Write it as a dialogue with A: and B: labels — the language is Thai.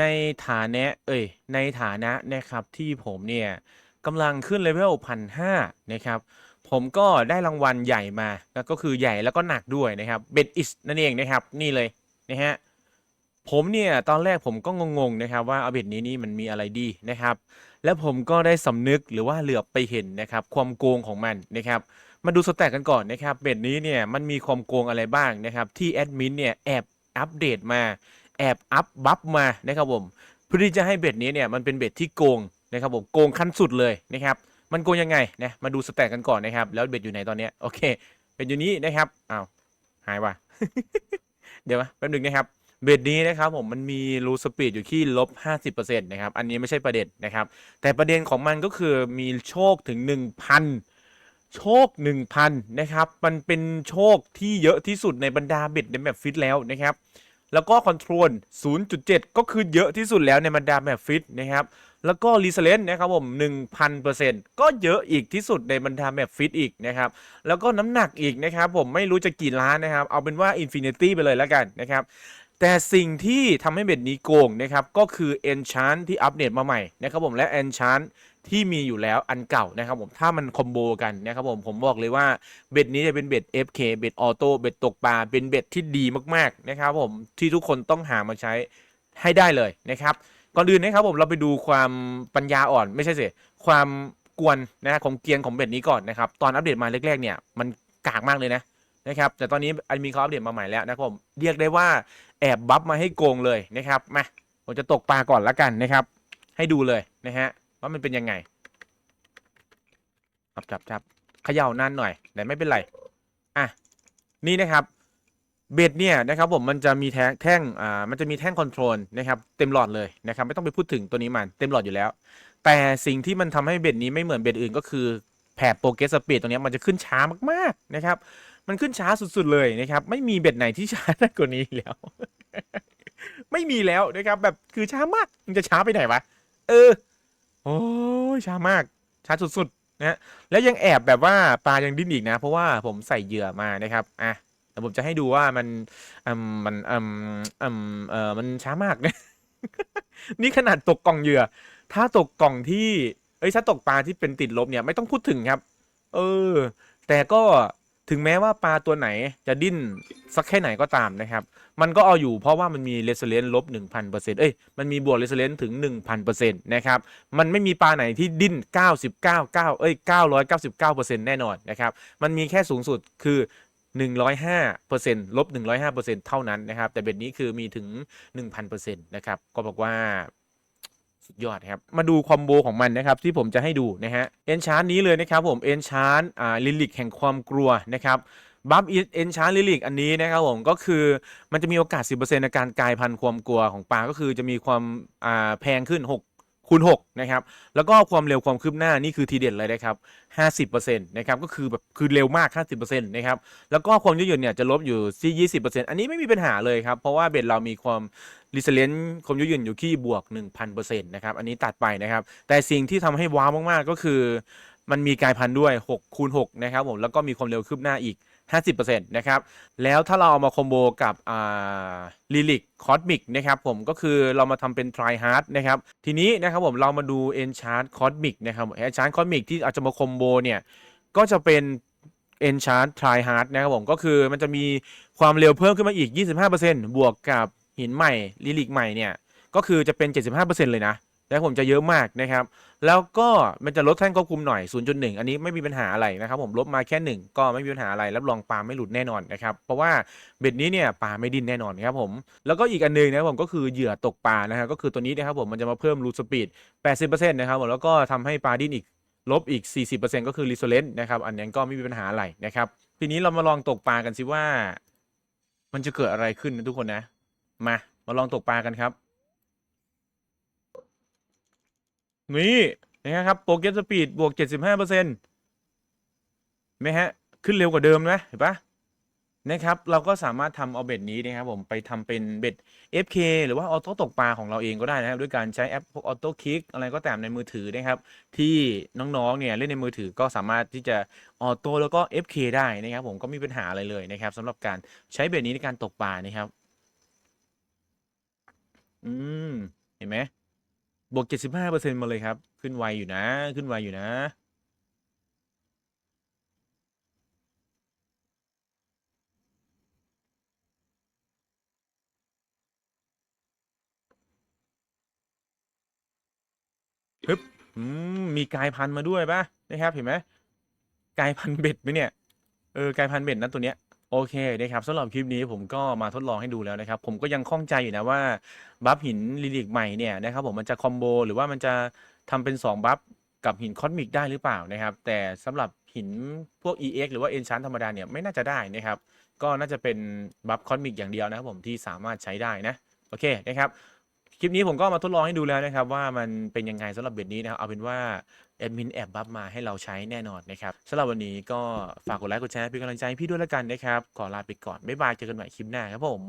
A: ในฐานะเอ้ยในฐานะนะครับที่ผมเนี่ยกำลังขึ้นเลเวลพันห้านะครับผมก็ได้รางวัลใหญ่มาแล้วก็คือใหญ่แล้วก็หนักด้วยนะครับเบ็ดอิสนั่นเองนะครับนี่เลยนะฮะผมเนี่ยตอนแรกผมก็งงๆนะครับว่าเอาเบ็ดนี้นี่มันมีอะไรดีนะครับ แล้วผมก็ได้สำนึกหรือว่าเหลือบไปเห็นนะครับความโกงของมันนะครับมาดูสแต็กกันก่อนนะครับเบ็ดนี้เนี่ยมันมีความโกงอะไรบ้างนะครับที่แอดมินเนี่ยแอบอัปเดตมา แอบอัพบัฟมานะครับผมเพื่อที่จะให้เบ็ดนี้เนี่ยมันเป็นเบ็ดที่โกงนะครับผมโกงขั้นสุดเลยนะครับมันโกงยังไงนะมาดูสแต็กกันก่อนนะครับแล้วเบ็ดอยู่ไหนตอนเนี้ยโอเคเบ็ดอยู่นี้นะครับอ้าวหายว่ะเดี๋ยวแป๊บนึงนะครับเบ็ดนี้นะครับผมมันมีรูสปีดอยู่ที่ลบ 50%นะครับอันนี้ไม่ใช่ประเด็นนะครับแต่ประเด็นของมันก็คือมีโชคถึง 1,000 โชค 1,000นะครับมันเป็นโชคที่เยอะที่สุดในบรรดาเบ็ดในแบบฟิตแล้วนะครับ แล้วก็คอนโทรล 0.7 ก็คือเยอะที่สุดแล้วในบรรดาแบบฟิตนะครับ แล้วก็รีเซเลนนะครับผม 1,000%ก็เยอะอีกที่สุดในบรรดาแบบฟิตอีกนะครับ แล้วก็น้ำหนักอีกนะครับผมไม่รู้จะกี่ล้านนะครับ เอาเป็นว่า Infinity ไปเลยแล้วกันนะครับ แต่สิ่งที่ทำให้เบ็ดนี้โกงนะครับ ก็คือ Enchant ที่อัปเดตมาใหม่นะครับผมและ Enchant ที่มีอยู่แล้วอันเก่านะครับผมถ้ามันคอมโบกันนะครับผมผมบอกเลยว่าเบ็ดนี้จะเป็นเบ็ด FK เบ็ดออโต้เบ็ดตกปลาเป็นเบ็ดที่ดีมากๆนะครับผมที่ทุกคนต้องหามาใช้ให้ได้เลยนะครับก่อนอื่นนะครับผมเราไปดูความปัญญาอ่อนไม่ใช่สิความกวนนะของเกียร์ของเบ็ดนี้ก่อนนะครับตอนอัปเดตมาแรกๆเนี่ยมันกากมากเลยนะ นะครับแต่ตอนนี้อันมีเขาอัปเดตมาใหม่แล้วนะครับผมเรียกได้ว่าแอบบัฟมาให้โกงเลยนะครับมาผมจะตกปลาก่อนละกันนะครับ ให้ดูเลยนะฮะว่ามันเป็นยังไงจับจับจับเขย่านานหน่อยแต่ไม่เป็นไรอะนี่นะครับเบ็ดเนี่ยนะครับผมมันจะมีแท่งแท่งอ่ามันจะมีแท่งคอนโทรลนะครับเต็มหลอดเลยนะครับไม่ต้องไปพูดถึงตัวนี้มันเต็มหลอดอยู่แล้ว แต่สิ่งที่มันทำให้เบ็ดนี้ไม่เหมือนเบ็ดอื่นก็คือแผบโปรเกสสปีดตรงนี้มันจะขึ้นช้ามากๆนะครับ มันขึ้นช้าสุดๆเลยนะครับ ไม่มีเบ็ดไหนที่ช้าได้กว่านี้แล้ว ไม่มีแล้วนะครับ แบบคือช้ามากมันจะช้าไปไหนวะ เออ โอ้ยช้ามาก ช้าสุดๆนะฮะแล้วยังแอบแบบว่าปลายังดิ้นอีกนะ เพราะว่าผมใส่เหยื่อมานะครับอะแต่ผมจะให้ดูว่ามันอืมมันอืมอืมเออมันช้ามากนะนี่ขนาดตกกล่องเหยื่อ ถ้าตกกล่องที่ เอ้ยถ้าตกปลาที่เป็นติดลบเนี่ยไม่ต้องพูดถึงครับ เออ แต่ก็ ถึงแม้ว่าปลาตัวไหนจะดิ้นสักแค่ไหนก็ตามนะครับ มันก็เอาอยู่เพราะว่ามันมีเรสเลนลบ1,000%เอ้ยมันมีบวกเรสเลนถึง 1,000%นะครับ มันไม่มีปลาไหนที่ดิ้น 99 9เอ้ย999%แน่นอนนะครับ มันมีแค่สูงสุดคือ 105%ลบ 105%เท่านั้นนะครับ แต่เบ็ดนี้คือมีถึง 1,000%นะครับ ก็บอกว่า สุดยอดครับ มาดูคอมโบของมันนะครับที่ผมจะให้ดูนะฮะเอนชาร์นี้เลยนะครับผมเอนชานอ่าลิลิกแห่งความกลัวนะครับบัฟเอนชาร์ลิลิกอันนี้นะครับผมก็คือมันจะมีโอกาส 10%ในการกลายพันธุ์ความกลัวของปลาก็คือจะมีความอ่าแพงขึ้น 6 คูณ6นะครับแล้วก็ความเร็วความคืบหน้านี่คือทีเด็ดเลยนะครับ 50%นะครับก็คือแบบคือเร็วมาก 50%นะครับแล้วก็ความยืดหยุ่นเนี่ยจะลบอยู่ที่20%อันนี้ไม่มีปัญหาเลยครับ เพราะว่าเบ็ดเรามีความรีเซเลนความยืดหยุ่นอยู่ที่บวก 1,000%นะครับอันนี้ตัดไปนะครับ แต่สิ่งที่ทำให้ว้าวมากๆก็คือ มันมีกลายพันธุ์ด้วย6คูณ6นะครับผมแล้วก็มีความเร็วคืบหน้าอีก 50%นะครับ แล้วถ้าเราเอามาคอมโบกับอ่าลิลิกคอสมิกนะครับผมก็คือเรามาทำเป็นทริฮาร์ดนะครับทีนี้นะครับผมเรามาดู Enchant Cosmic นะครับ Enchant Cosmic ที่อาจจะมาคอมโบเนี่ยก็จะเป็น Enchant Try Hard นะครับผมก็คือมันจะมีความเร็วเพิ่มขึ้นมาอีก 25%บวกกับหินใหม่ลิลิกใหม่เนี่ยก็คือจะเป็น 75%เลยนะ แล้วผมจะเยอะมากนะครับ แล้วก็มันจะลดแท่งควบคุมหน่อย 0.1 อันนี้ไม่มีปัญหาอะไรนะครับ ผมลบมาแค่ 1 ก็ไม่มีปัญหาอะไร รับรองปลาไม่หลุดแน่นอนนะครับ เพราะว่าเบ็ดนี้เนี่ยปลาไม่ดิ้นแน่นอนครับผม แล้วก็อีกอันหนึงนะครับผมก็คือเหยื่อตกปลานะครับก็คือตัวนี้นะครับผมมันจะมาเพิ่มรูสปีด 80%นะครับผมแล้วก็ทำให้ปลาดิ้นอีกลบอีก 40%ก็คือรีโซเลนต์นะครับ อันนี้ก็ไม่มีปัญหาอะไรนะครับ ทีนี้เรามาลองตกปลากันสิว่า มันจะเกิดอะไรขึ้นนะทุกคนนะ มา มาลองตกปลากันครับ นี่นะครับโปรเกรสสปีดบวก 75%ไหมฮะ ขึ้นเร็วกว่าเดิมนะเห็นปะนะครับ เราก็สามารถทำเอาเบ็ดนี้นะครับผมไปทำเป็นเบ็ด FK หรือว่าออโต้ตกปลาของเราเองก็ได้นะครับ ด้วยการใช้แอปพวกออโต้คลิกอะไรก็ตามในมือถือนะครับ ที่น้องๆเนี่ยเล่นในมือถือก็สามารถที่จะออโต้แล้วก็ FK ได้นะครับ ผมก็ไม่มีปัญหาอะไรเลยนะครับสำหรับการใช้เบ็ดนี้ในการตกปลานะครับ อืม เห็นไหม บวกเจ็ดสิบห้าเปอร์เซ็นมาเลยครับ ขึ้นไวอยู่นะ ขึ้นไวอยู่นะฮึบมมีกายพันธุ์มาด้วยปะนะครับ เห็นไหมกายพันธุ์เบ็ดไหมเนี่ย เออกายพันธุ์เบ็ดนะตัวเนี้ย โอเคนะครับสำหรับคลิปนี้ผมก็มาทดลองให้ดูแล้วนะครับ ผมก็ยังข้องใจอยู่นะว่าบัฟหินลิลิกใหม่เนี่ยนะครับผมมันจะคอมโบหรือว่ามันจะทำเป็น 2 บัฟกับหินคอสมิกได้หรือเปล่านะครับ แต่สำหรับหินพวก EX หรือว่า e n c h a n t ธรรมดาเนี่ยไม่น่าจะได้นะครับ ก็น่าจะเป็นบัฟคอสมิกอย่างเดียวนะครับผมที่สามารถใช้ได้นะโอเคนะครับคลิปนี้ผมก็มาทดลองให้ดูแล้วนะครับ ว่ามันเป็นยังไงสำหรับเบ็ดนี้นะครับเอาเป็นว่า แอดมินแอบบัฟมาให้เราใช้แน่นอนนะครับสำหรับวันนี้ก็ฝากกดไลค์กดแชร์เป็นกำลังใจพี่ด้วยแล้วกันนะครับ ขอลาไปก่อน บ๊ายบายเจอกันใหม่คลิปหน้าครับผม